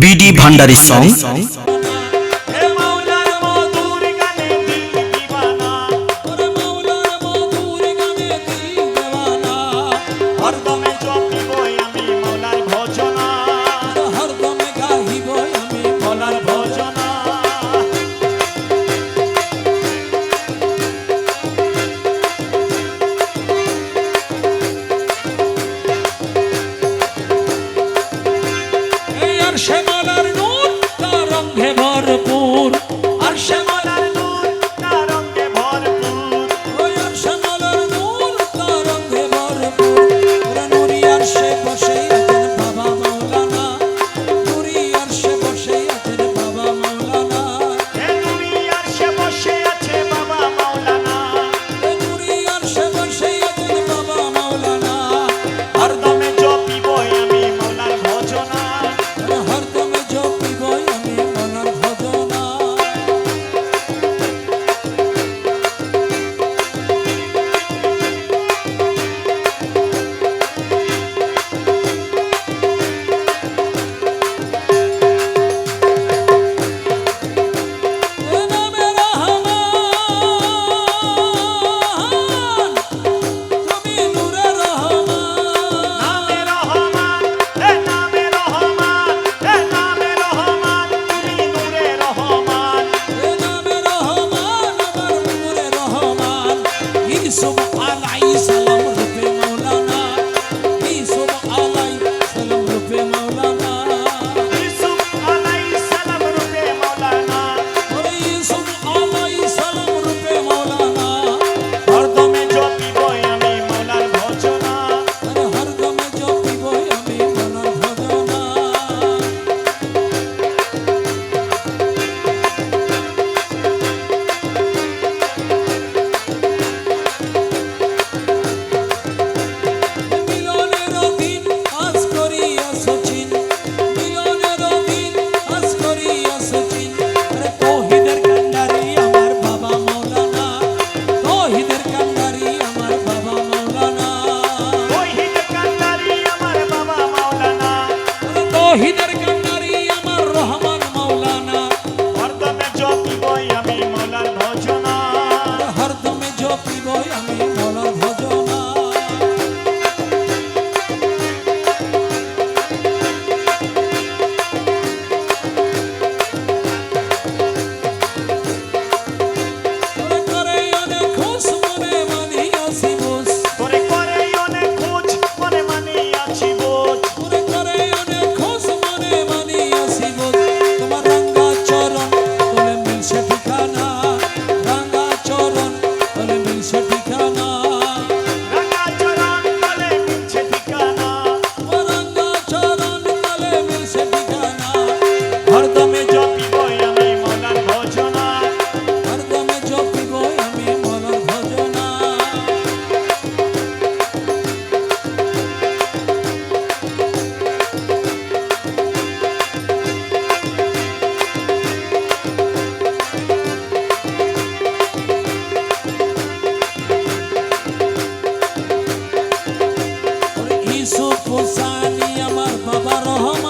BD Bhandari song. Ohid Yusuf হোসানি আমার বাবা রহম।